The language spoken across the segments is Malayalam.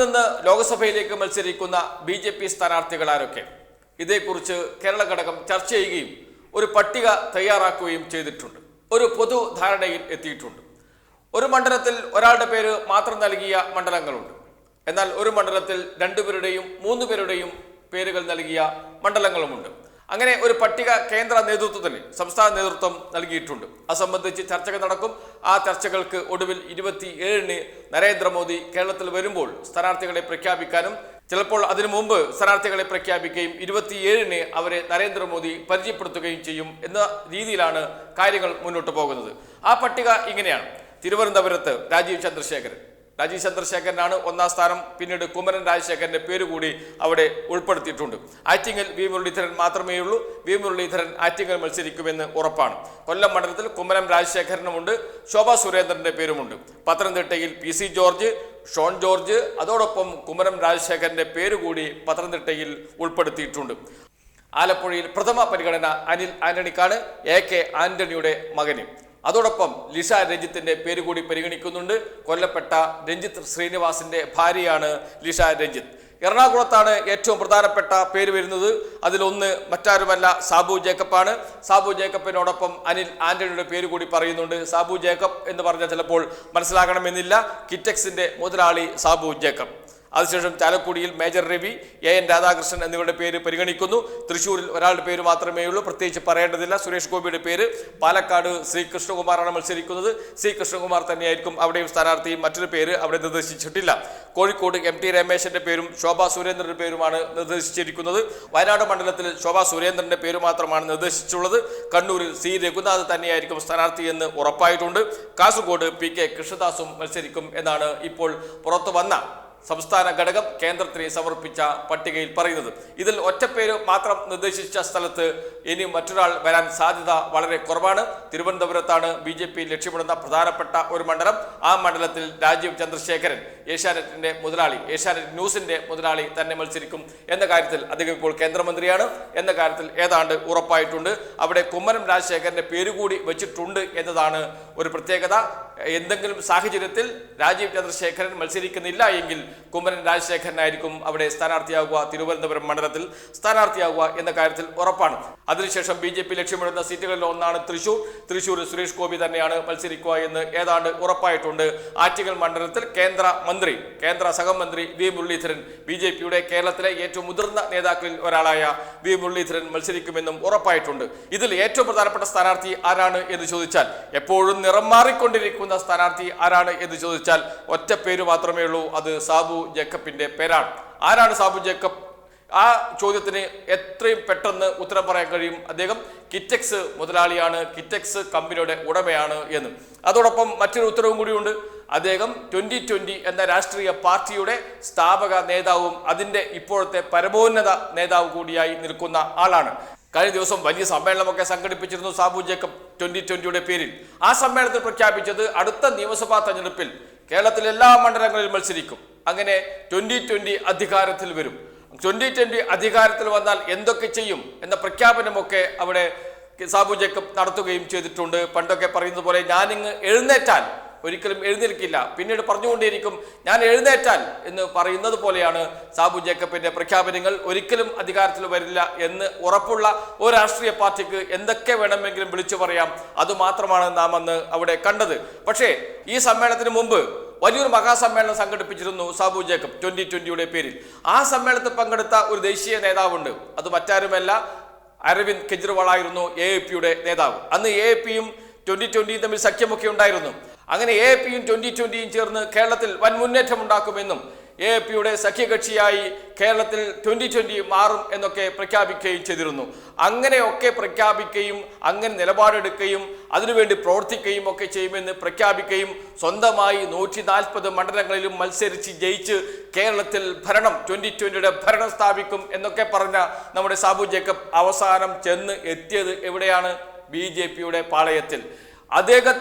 നിന്ന് ലോക്സഭയിലേക്ക് മത്സരിക്കുന്ന ബി ജെ പി സ്ഥാനാർത്ഥികൾ ആരൊക്കെ ഇതേക്കുറിച്ച് കേരള ഘടകം ചർച്ച ചെയ്യുകയും ഒരു പട്ടിക തയ്യാറാക്കുകയും ചെയ്തിട്ടുണ്ട്. ഒരു പൊതു ധാരണയിൽ എത്തിയിട്ടുണ്ട്. ഒരു മണ്ഡലത്തിൽ ഒരാളുടെ പേര് മാത്രം നൽകിയ മണ്ഡലങ്ങളുണ്ട്. എന്നാൽ ഒരു മണ്ഡലത്തിൽ രണ്ടുപേരുടെയും മൂന്ന് പേരുടെയും പേരുകൾ നൽകിയ മണ്ഡലങ്ങളുമുണ്ട്. അങ്ങനെ ഒരു പട്ടിക കേന്ദ്ര നേതൃത്വത്തിന് സംസ്ഥാന നേതൃത്വം നൽകിയിട്ടുണ്ട്. അത് സംബന്ധിച്ച് ചർച്ചകൾ നടക്കും. ആ ചർച്ചകൾക്ക് ഒടുവിൽ ഇരുപത്തി ഏഴിന് നരേന്ദ്രമോദി കേരളത്തിൽ വരുമ്പോൾ സ്ഥാനാർത്ഥികളെ പ്രഖ്യാപിക്കാനും ചിലപ്പോൾ അതിനു മുമ്പ് സ്ഥാനാർത്ഥികളെ പ്രഖ്യാപിക്കുകയും ഇരുപത്തിയേഴിന് അവരെ നരേന്ദ്രമോദി പരിചയപ്പെടുത്തുകയും ചെയ്യും എന്ന രീതിയിലാണ് കാര്യങ്ങൾ മുന്നോട്ട് പോകുന്നത്. ആ പട്ടിക ഇങ്ങനെയാണ്. തിരുവനന്തപുരത്ത് രാജീവ് ചന്ദ്രശേഖരൻ. രാജീവ് ചന്ദ്രശേഖരനാണ് ഒന്നാം സ്ഥാനം. പിന്നീട് കുമരൻ രാജശേഖരന്റെ പേര് കൂടി അവിടെ ഉൾപ്പെടുത്തിയിട്ടുണ്ട്. ആറ്റിങ്ങൽ വി മുരളീധരൻ മാത്രമേ ഉള്ളൂ വി മുരളീധരൻ ആറ്റിങ്ങൽ മത്സരിക്കുമെന്ന് ഉറപ്പാണ്. കൊല്ലം മണ്ഡലത്തിൽ കുമരൻ രാജശേഖരനുമുണ്ട്. ശോഭ സുരേന്ദ്രന്റെ പേരുമുണ്ട്. പത്തനംതിട്ടയിൽ പി സി ജോർജ് ഷോൺ ജോർജ് അതോടൊപ്പം കുമരൻ രാജശേഖരന്റെ പേര് കൂടി പത്തനംതിട്ടയിൽ ഉൾപ്പെടുത്തിയിട്ടുണ്ട്. ആലപ്പുഴയിൽ പ്രഥമ പരിഗണന അനിൽ ആന്റണിക്കാണ്. എ കെ ആന്റണിയുടെ മകന്. അതോടൊപ്പം ലിഷ രഞ്ജിത്തിന്റെ പേര് കൂടി പരിഗണിക്കുന്നുണ്ട്. കൊല്ലപ്പെട്ട രഞ്ജിത്ത് ശ്രീനിവാസിന്റെ ഭാര്യയാണ് ലിഷ രഞ്ജിത്ത്. എറണാകുളത്താണ് ഏറ്റവും പ്രധാനപ്പെട്ട പേര് വരുന്നത്. അതിലൊന്ന് മറ്റാരുമല്ല സാബു ജേക്കബാണ്. സാബു ജേക്കബിനോടൊപ്പം അനിൽ ആന്റണിയുടെ പേര് കൂടി പറയുന്നുണ്ട്. സാബു ജേക്കബ് എന്ന് പറഞ്ഞാൽ ചിലപ്പോൾ മനസ്സിലാകണമെന്നില്ല. കിറ്റക്സിന്റെ മുതലാളി സാബു ജേക്കബ്. അതിനുശേഷം ചാലക്കുടിയിൽ major Ravi A N Radhakrishnan എന്നിവരുടെ പേര് പരിഗണിക്കുന്നു. തൃശ്ശൂരിൽ ഒരാളുടെ പേര് മാത്രമേ ഉള്ളൂ പ്രത്യേകിച്ച് പറയേണ്ടതില്ല. സുരേഷ് ഗോപിയുടെ പേര് പാലക്കാട് ശ്രീ കൃഷ്ണകുമാറാണ് മത്സരിക്കുന്നത്. ശ്രീ കൃഷ്ണകുമാർ തന്നെയായിരിക്കും അവിടെയും സ്ഥാനാർത്ഥി മറ്റൊരു പേര് അവിടെ നിർദ്ദേശിച്ചിട്ടില്ല. കോഴിക്കോട് എം ടി രമേശന്റെ പേരും ശോഭാ സുരേന്ദ്രന്റെ പേരുമാണ് നിർദ്ദേശിച്ചിരിക്കുന്നത്. വയനാട് മണ്ഡലത്തിൽ ശോഭാ സുരേന്ദ്രന്റെ പേര് മാത്രമാണ് നിർദ്ദേശിച്ചുള്ളത് കണ്ണൂരിൽ സി രഘുനാഥ് തന്നെയായിരിക്കും സ്ഥാനാർത്ഥി എന്ന് ഉറപ്പായിട്ടുണ്ട്. കാസർഗോഡ് പി കെ കൃഷ്ണദാസും മത്സരിക്കും എന്നാണ് ഇപ്പോൾ പുറത്തു വന്ന സംസ്ഥാന ഘടകം കേന്ദ്രത്തിന് സമർപ്പിച്ച പട്ടികയിൽ പറയുന്നത്. ഇതിൽ ഒറ്റപ്പേര് മാത്രം നിർദ്ദേശിച്ച സ്ഥലത്ത് ഇനി മറ്റൊരാൾ വരാൻ സാധ്യത വളരെ കുറവാണ്. തിരുവനന്തപുരത്താണ് ബി ലക്ഷ്യമിടുന്ന പ്രധാനപ്പെട്ട ഒരു മണ്ഡലം. ആ മണ്ഡലത്തിൽ രാജീവ് ചന്ദ്രശേഖരൻ ഏഷ്യാനെറ്റിന്റെ മുതലാളി ഏഷ്യാനെറ്റ് ന്യൂസിന്റെ മുതലാളി തന്നെ മത്സരിക്കും എന്ന കാര്യത്തിൽ അദ്ദേഹം ഇപ്പോൾ കേന്ദ്രമന്ത്രിയാണ്. എന്ന കാര്യത്തിൽ ഏതാണ്ട് ഉറപ്പായിട്ടുണ്ട്. അവിടെ കുമ്മനം രാജശേഖരന്റെ പേര് കൂടി വെച്ചിട്ടുണ്ട് എന്നതാണ് ഒരു പ്രത്യേകത. എന്തെങ്കിലും സാഹചര്യത്തിൽ രാജീവ് ചന്ദ്രശേഖരൻ മത്സരിക്കുന്നില്ല എങ്കിൽ കുമ്മനം രാജശേഖരനായിരിക്കും അവിടെ സ്ഥാനാർത്ഥിയാകുക തിരുവനന്തപുരം മണ്ഡലത്തിൽ സ്ഥാനാർത്ഥിയാകുക എന്ന കാര്യത്തിൽ ഉറപ്പാണ്. അതിനുശേഷം ബി ജെ പി ലക്ഷ്യമിടുന്ന സീറ്റുകളിൽ ഒന്നാണ് തൃശൂർ. തൃശൂർ സുരേഷ് ഗോപി തന്നെയാണ് മത്സരിക്കുക എന്ന് ഏതാണ്ട് ഉറപ്പായിട്ടുണ്ട്. ആറ്റിങ്ങൽ മണ്ഡലത്തിൽ കേന്ദ്ര മന്ത്രി കേന്ദ്ര സഹമന്ത്രി വി മുരളീധരൻ ബി ജെ പിയുടെ കേരളത്തിലെ ഏറ്റവും മുതിർന്ന നേതാക്കളിൽ ഒരാളായ വി മുരളീധരൻ മത്സരിക്കുമെന്നും ഉറപ്പായിട്ടുണ്ട്. ഇതിൽ ഏറ്റവും പ്രധാനപ്പെട്ട സ്ഥാനാർത്ഥി ആരാണ് എന്ന് ചോദിച്ചാൽ എപ്പോഴും നിറം മാറിക്കൊണ്ടിരിക്കുന്ന സ്ഥാനാർത്ഥി ആരാണ് എന്ന് ചോദിച്ചാൽ ഒറ്റ പേര് മാത്രമേ ഉള്ളൂ അത് സാബു ജേക്കബിന്റെ പേരാണ്. ആരാണ് സാബു ജേക്കബ്? ആ ചോദ്യത്തിന് എത്രയും പെട്ടെന്ന് ഉത്തരം പറയാൻ കഴിയും. അദ്ദേഹം കിറ്റക്സ് മുതലാളിയാണ് കിറ്റക്സ് കമ്പനിയുടെ ഉടമയാണ് എന്ന്. അതോടൊപ്പം മറ്റൊരു ഉത്തരവും കൂടിയുണ്ട്. അദ്ദേഹം ട്വന്റി ട്വന്റി എന്ന രാഷ്ട്രീയ പാർട്ടിയുടെ സ്ഥാപക നേതാവും അതിന്റെ ഇപ്പോഴത്തെ പരമോന്നത നേതാവ് കൂടിയായി നിൽക്കുന്ന ആളാണ്. കഴിഞ്ഞ ദിവസം വലിയ സമ്മേളനമൊക്കെ സംഘടിപ്പിച്ചിരുന്നു സാബു ജേക്കബ് ട്വന്റി ട്വന്റിയുടെ പേരിൽ. ആ സമ്മേളനത്തിൽ പ്രഖ്യാപിച്ചത് അടുത്ത നിയമസഭാ തെരഞ്ഞെടുപ്പിൽ കേരളത്തിലെ എല്ലാ മണ്ഡലങ്ങളിലും മത്സരിക്കും. അങ്ങനെ ട്വന്റി ട്വന്റി അധികാരത്തിൽ വരും. ട്വന്റി ട്വന്റി അധികാരത്തിൽ വന്നാൽ എന്തൊക്കെ ചെയ്യും എന്ന പ്രഖ്യാപനമൊക്കെ അവിടെ സാബു ജേക്കബ് നടത്തുകയും ചെയ്തിട്ടുണ്ട്. പണ്ടൊക്കെ പറയുന്നത് പോലെ ഞാനിങ്ങ് എഴുന്നേറ്റാൽ ഒരിക്കലും എഴുന്നേൽക്കില്ല. പിന്നീട് പറഞ്ഞുകൊണ്ടേയിരിക്കും ഞാൻ എഴുന്നേറ്റാൽ എന്ന് പറയുന്നത് പോലെയാണ് സാബു ജേക്കബിന്റെ പ്രഖ്യാപനങ്ങൾ. ഒരിക്കലും അധികാരത്തിൽ വരില്ല എന്ന് ഉറപ്പുള്ള ഒരു രാഷ്ട്രീയ പാർട്ടിക്ക് എന്തൊക്കെ വേണമെങ്കിലും വിളിച്ചു പറയാം. അതുമാത്രമാണ് നാം അന്ന് അവിടെ കണ്ടത്. പക്ഷേ ഈ സമ്മേളനത്തിന് മുമ്പ് വലിയൊരു മഹാസമ്മേളനം സംഘടിപ്പിച്ചിരുന്നു സാബു ജേക്കബ് ട്വന്റി ട്വന്റിയുടെ പേരിൽ. ആ സമ്മേളനത്തിൽ പങ്കെടുത്ത ഒരു ദേശീയ നേതാവുണ്ട്. അത് മറ്റാരുമല്ല അരവിന്ദ് കെജ്രിവാൾ ആയിരുന്നു എ എ പിയുടെ നേതാവ്. അന്ന് എ എ പിയും ട്വന്റി ട്വന്റിയും തമ്മിൽ സഖ്യമൊക്കെ ഉണ്ടായിരുന്നു. അങ്ങനെ എ പിയും ട്വന്റി ട്വന്റിയും ചേർന്ന് കേരളത്തിൽ വൻ മുന്നേറ്റം ഉണ്ടാക്കുമെന്നും എ പിയുടെ സഖ്യകക്ഷിയായി കേരളത്തിൽ ട്വന്റി ട്വന്റി മാറും എന്നൊക്കെ പ്രഖ്യാപിക്കുകയും ചെയ്തിരുന്നു. അങ്ങനെയൊക്കെ പ്രഖ്യാപിക്കുകയും അങ്ങനെ നിലപാടെടുക്കുകയും അതിനുവേണ്ടി പ്രവർത്തിക്കുകയും ഒക്കെ ചെയ്യുമെന്ന് പ്രഖ്യാപിക്കുകയും സ്വന്തമായി നൂറ്റി നാൽപ്പത് മണ്ഡലങ്ങളിലും മത്സരിച്ച് ജയിച്ച് കേരളത്തിൽ ഭരണം ട്വന്റി ട്വന്റിയുടെ ഭരണം സ്ഥാപിക്കും എന്നൊക്കെ പറഞ്ഞ നമ്മുടെ സാബു ജേക്കബ് അവസാനം ചെന്ന് എത്തിയത് എവിടെയാണ്? ബി ജെ പിയുടെ പാളയത്തിൽ. അദ്ദേഹം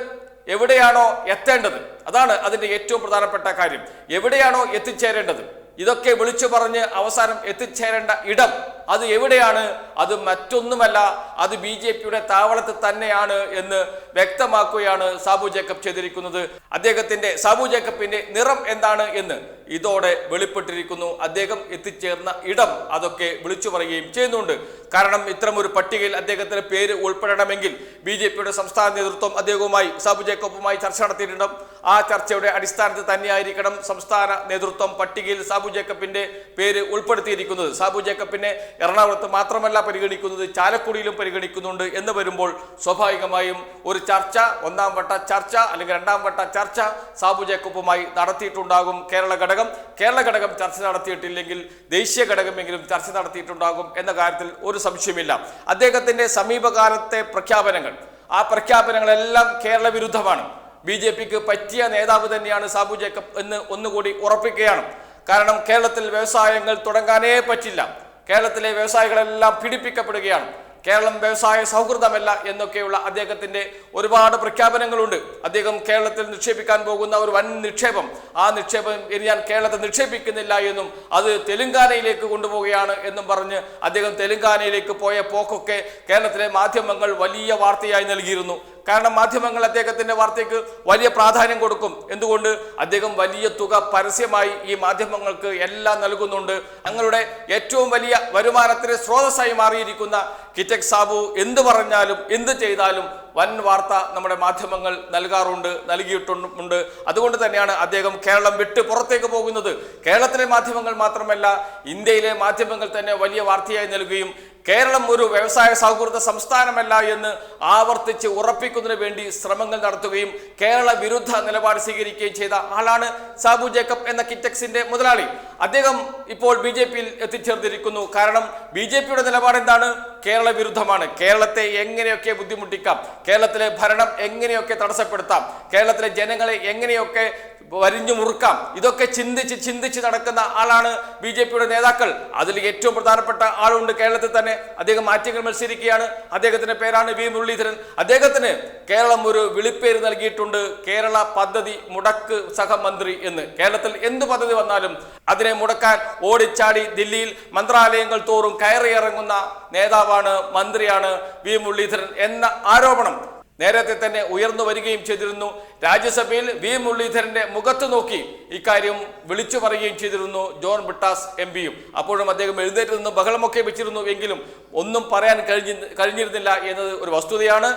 എവിടെയാണോ എത്തേണ്ടത്? അതാണ് അതിന്റെ ഏറ്റവും പ്രധാനപ്പെട്ട കാര്യം. എവിടെയാണോ എത്തിച്ചേരേണ്ടത്? ഇതൊക്കെ വിളിച്ചു പറഞ്ഞ് അവസാനം എത്തിച്ചേരേണ്ട ഇടം അത് എവിടെയാണ്? അത് മറ്റൊന്നുമല്ല അത് ബി ജെ പിയുടെ താവളത്തിൽ തന്നെയാണ് എന്ന് വ്യക്തമാക്കുകയാണ് സാബു ജേക്കബ് ചെയ്തിരിക്കുന്നത്. അദ്ദേഹത്തിന്റെ സാബു ജേക്കബിന്റെ നിറം എന്താണ് എന്ന് ഇതോടെ വെളിപ്പെട്ടിരിക്കുന്നു. അദ്ദേഹം എത്തിച്ചേർന്ന ഇടം അതൊക്കെ വിളിച്ചു പറയുകയും ചെയ്യുന്നുണ്ട്. കാരണം ഇത്തരമൊരു പട്ടികയിൽ അദ്ദേഹത്തിന്റെ പേര് ഉൾപ്പെടണമെങ്കിൽ ബി ജെ പിയുടെ സംസ്ഥാന നേതൃത്വം അദ്ദേഹവുമായി സാബു ജേക്കബുമായി ചർച്ച നടത്തിയിട്ടുണ്ട്. ആ ചർച്ചയുടെ അടിസ്ഥാനത്തിൽ തന്നെയായിരിക്കണം സംസ്ഥാന നേതൃത്വം പട്ടികയിൽ സാബു ജേക്കബിന്റെ പേര് ഉൾപ്പെടുത്തിയിരിക്കുന്നത്. സാബു ജേക്കബിനെ എറണാകുളത്ത് മാത്രമല്ല പരിഗണിക്കുന്നത് ചാലക്കുടിയിലും പരിഗണിക്കുന്നുണ്ട് എന്ന് വരുമ്പോൾ സ്വാഭാവികമായും ഒരു ചർച്ച ഒന്നാം വട്ട ചർച്ച അല്ലെങ്കിൽ രണ്ടാം വട്ട ചർച്ച സാബു ജേക്കബുമായി നടത്തിയിട്ടുണ്ടാകും കേരള ഘടകം. കേരള ഘടകം ചർച്ച നടത്തിയിട്ടില്ലെങ്കിൽ ദേശീയ ഘടകമെങ്കിലും ചർച്ച നടത്തിയിട്ടുണ്ടാകും എന്ന കാര്യത്തിൽ ഒരു സംശയമില്ല അദ്ദേഹത്തിന്റെ സമീപകാലത്തെ പ്രഖ്യാപനങ്ങൾ ആ പ്രഖ്യാപനങ്ങളെല്ലാം കേരള വിരുദ്ധമാണ്. ബി ജെ പിക്ക് പറ്റിയ നേതാവ് തന്നെയാണ് സാബു ജേക്കബ് എന്ന് ഒന്നുകൂടി ഉറപ്പിക്കുകയാണ്. കാരണം കേരളത്തിൽ വ്യവസായങ്ങൾ തുടങ്ങാനേ പറ്റില്ല. കേരളത്തിലെ വ്യവസായികളെല്ലാം പീഡിപ്പിക്കപ്പെടുകയാണ്. കേരളം വ്യവസായ സൗഹൃദമല്ല എന്നൊക്കെയുള്ള അദ്ദേഹത്തിന്റെ ഒരുപാട് പ്രഖ്യാപനങ്ങളുണ്ട്. അദ്ദേഹം കേരളത്തിൽ നിക്ഷേപിക്കാൻ പോകുന്ന ഒരു വൻ നിക്ഷേപം. ആ നിക്ഷേപം ഇനി ഞാൻ കേരളത്തിൽ നിക്ഷേപിക്കുന്നില്ല എന്നും അത് തെലുങ്കാനയിലേക്ക് കൊണ്ടുപോവുകയാണ് എന്നും പറഞ്ഞ് അദ്ദേഹം തെലുങ്കാനയിലേക്ക് പോയ പോക്കൊക്കെ കേരളത്തിലെ മാധ്യമങ്ങൾ വലിയ വാർത്തയായി നൽകിയിരുന്നു. കാരണം മാധ്യമങ്ങൾ അദ്ദേഹത്തിന്റെ വാർത്തയ്ക്ക് വലിയ പ്രാധാന്യം കൊടുക്കും. എന്തുകൊണ്ട്? അദ്ദേഹം വലിയ തുക പരസ്യമായി ഈ മാധ്യമങ്ങൾക്ക് എല്ലാം നൽകുന്നുണ്ട്. ഞങ്ങളുടെ ഏറ്റവും വലിയ വരുമാനത്തിന് സ്രോതസ്സായി മാറിയിരിക്കുന്ന കിറ്റക് സാബു എന്ത് പറഞ്ഞാലും എന്ത് ചെയ്താലും വൻ വാർത്ത നമ്മുടെ മാധ്യമങ്ങൾ നൽകാറുണ്ട് നൽകിയിട്ടുണ്ട്. അതുകൊണ്ട് തന്നെയാണ് അദ്ദേഹം കേരളം വിട്ട് പുറത്തേക്ക് പോകുന്നത്. കേരളത്തിലെ മാധ്യമങ്ങൾ മാത്രമല്ല ഇന്ത്യയിലെ മാധ്യമങ്ങൾ തന്നെ വലിയ വാർത്തയായി നൽകുകയും കേരളം ഒരു വ്യവസായ സൗഹൃദ സംസ്ഥാനമല്ല എന്ന് ആവർത്തിച്ച് ഉറപ്പിക്കുന്നതിന് വേണ്ടി ശ്രമങ്ങൾ നടത്തുകയും കേരള വിരുദ്ധ നിലപാട് സ്വീകരിക്കുകയും ചെയ്ത ആളാണ് സാബു ജേക്കബ് എന്ന കിറ്റക്സിന്റെ മുതലാളി. അദ്ദേഹം ഇപ്പോൾ ബി ജെ പിയിൽ എത്തിച്ചേർന്നിരിക്കുന്നു. കാരണം ബി ജെ പിയുടെ നിലപാട് എന്താണ് കേരള വിരുദ്ധമാണ് കേരളത്തെ എങ്ങനെയൊക്കെ ബുദ്ധിമുട്ടിക്കാം? കേരളത്തിലെ ഭരണം എങ്ങനെയൊക്കെ തടസ്സപ്പെടുത്താം? കേരളത്തിലെ ജനങ്ങളെ എങ്ങനെയൊക്കെ വരിഞ്ഞു മുറുക്കാം? ഇതൊക്കെ ചിന്തിച്ച് ചിന്തിച്ച് നടക്കുന്ന ആളാണ് ബി ജെ പിയുടെ നേതാക്കൾ. അതിൽ ഏറ്റവും പ്രധാനപ്പെട്ട ആളുണ്ട് കേരളത്തിൽ തന്നെ. അദ്ദേഹം മാറ്റങ്ങൾ മത്സരിക്കുകയാണ്. അദ്ദേഹത്തിന്റെ പേരാണ് വി മുരളീധരൻ. അദ്ദേഹത്തിന് കേരളം ഒരു വിളിപ്പേര് നൽകിയിട്ടുണ്ട്. കേരള പദ്ധതി മുടക്ക് സഹമന്ത്രി എന്ന്. കേരളത്തിൽ എന്ത് പദ്ധതി വന്നാലും അതിനെ മുടക്കാൻ ഓടിച്ചാടി ദില്ലിയിൽ മന്ത്രാലയങ്ങൾ തോറും കയറിയിറങ്ങുന്ന നേതാവാണ് മന്ത്രിയാണ് വി മുരളീധരൻ എന്ന ആരോപണം. നേരത്തെ തന്നെ ഉയർന്നു വരികയും ചെയ്തിരുന്നു. രാജ്യസഭയിൽ വി മുരളീധരന്റെ മുഖത്ത് നോക്കി ഇക്കാര്യം വിളിച്ചു പറയുകയും ചെയ്തിരുന്നു ജോൺ ബിട്ടാസ് എം പിയും. അപ്പോഴും അദ്ദേഹം എഴുന്നേറ്റ് നിന്ന് ബഹളമൊക്കെ വെച്ചിരുന്നു എങ്കിലും ഒന്നും പറയാൻ കഴിഞ്ഞി കഴിഞ്ഞിരുന്നില്ല എന്നത് ഒരു വസ്തുതയാണ്.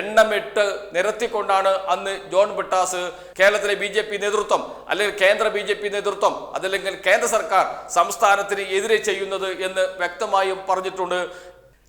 എണ്ണമിട്ട് നിരത്തിക്കൊണ്ടാണ് അന്ന് ജോൺ ബിട്ടാസ് കേരളത്തിലെ ബി നേതൃത്വം അല്ലെങ്കിൽ കേന്ദ്ര ബി നേതൃത്വം അതല്ലെങ്കിൽ കേന്ദ്ര സർക്കാർ സംസ്ഥാനത്തിന് എതിരെ ചെയ്യുന്നത് എന്ന് വ്യക്തമായും പറഞ്ഞിട്ടുണ്ട്.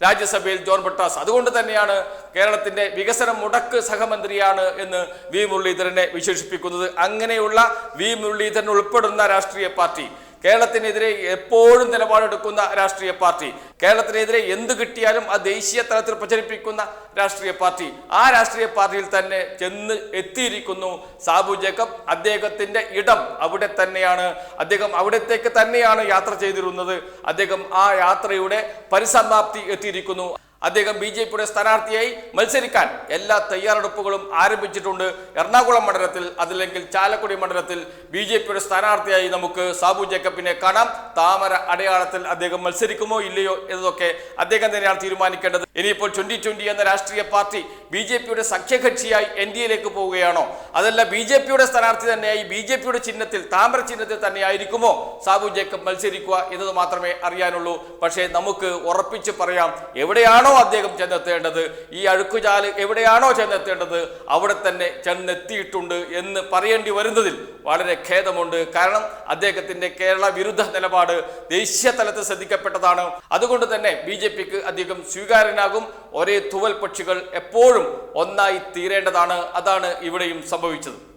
രാജ്യസഭയിൽ ജോൺ ബട്ടാസ്. അതുകൊണ്ട് തന്നെയാണ് കേരളത്തിന്റെ വികസന മുടക്ക് സഹമന്ത്രിയാണ് എന്ന് വി മുരളീധരനെ വിശേഷിപ്പിക്കുന്നത്. അങ്ങനെയുള്ള വി മുരളീധരൻ ഉൾപ്പെടുന്ന രാഷ്ട്രീയ പാർട്ടി കേരളത്തിനെതിരെ എപ്പോഴും നിലപാടെടുക്കുന്ന രാഷ്ട്രീയ പാർട്ടി. കേരളത്തിനെതിരെ എന്ത് കിട്ടിയാലും ആ ദേശീയ തലത്തിൽ പ്രചരിപ്പിക്കുന്ന രാഷ്ട്രീയ പാർട്ടി. ആ രാഷ്ട്രീയ പാർട്ടിയിൽ തന്നെ ചെന്ന് എത്തിയിരിക്കുന്നു സാബു ജേക്കബ്. അദ്ദേഹത്തിന്റെ ഇടം അവിടെ തന്നെയാണ്. അദ്ദേഹം അവിടത്തേക്ക് തന്നെയാണ് യാത്ര ചെയ്തിരുന്നത്. അദ്ദേഹം ആ യാത്രയുടെ പരിസമാപ്തി എത്തിയിരിക്കുന്നു. അദ്ദേഹം ബി ജെ പിയുടെ സ്ഥാനാർത്ഥിയായി മത്സരിക്കാൻ എല്ലാ തയ്യാറെടുപ്പുകളും ആരംഭിച്ചിട്ടുണ്ട്. എറണാകുളം മണ്ഡലത്തിൽ അതല്ലെങ്കിൽ ചാലക്കുടി മണ്ഡലത്തിൽ ബി ജെ പിയുടെ സ്ഥാനാർത്ഥിയായി നമുക്ക് സാബു ജേക്കബിനെ കാണാം. താമര അടയാളത്തിൽ അദ്ദേഹം മത്സരിക്കുമോ ഇല്ലയോ എന്നതൊക്കെ അദ്ദേഹം തന്നെയാണ് തീരുമാനിക്കേണ്ടത്. ഇനിയിപ്പോൾ ട്വന്റി ട്വന്റി എന്ന രാഷ്ട്രീയ പാർട്ടി ബി ജെ പിയുടെ സഖ്യകക്ഷിയായി എൻ ഡി എയിലേക്ക് പോവുകയാണോ? അതല്ല ബി ജെ പിയുടെ സ്ഥാനാർത്ഥി തന്നെയായി ബി ജെ പിയുടെ ചിഹ്നത്തിൽ താമര ചിഹ്നത്തിൽ തന്നെയായിരിക്കുമോ സാബു ജേക്കബ് മത്സരിക്കുക എന്നത് മാത്രമേ അറിയാനുള്ളൂ. പക്ഷേ നമുക്ക് ഉറപ്പിച്ച് പറയാം എവിടെയാണോ അദ്ദേഹം ചെന്നെത്തേണ്ടത്? ഈ അഴുക്കുചാൽ എവിടെയാണോ ചെന്നെത്തേണ്ടത്? അവിടെ തന്നെ ചെന്നെത്തിയിട്ടുണ്ട് എന്ന് പറയേണ്ടി വരുന്നതിൽ വളരെ ഖേദമുണ്ട്. കാരണം അദ്ദേഹത്തിന്റെ കേരള വിരുദ്ധ നിലപാട് ദേശീയ തലത്തിൽ ശ്രദ്ധിക്കപ്പെട്ടതാണ്. അതുകൊണ്ട് തന്നെ ബി ജെ പിക്ക് അധികം സ്വീകാര്യനാകും ഒരേ തുവൽ പക്ഷികൾ എപ്പോഴും ഒന്നായി തീരേണ്ടതാണ്. അതാണ് ഇവിടെയും സംഭവിച്ചത്.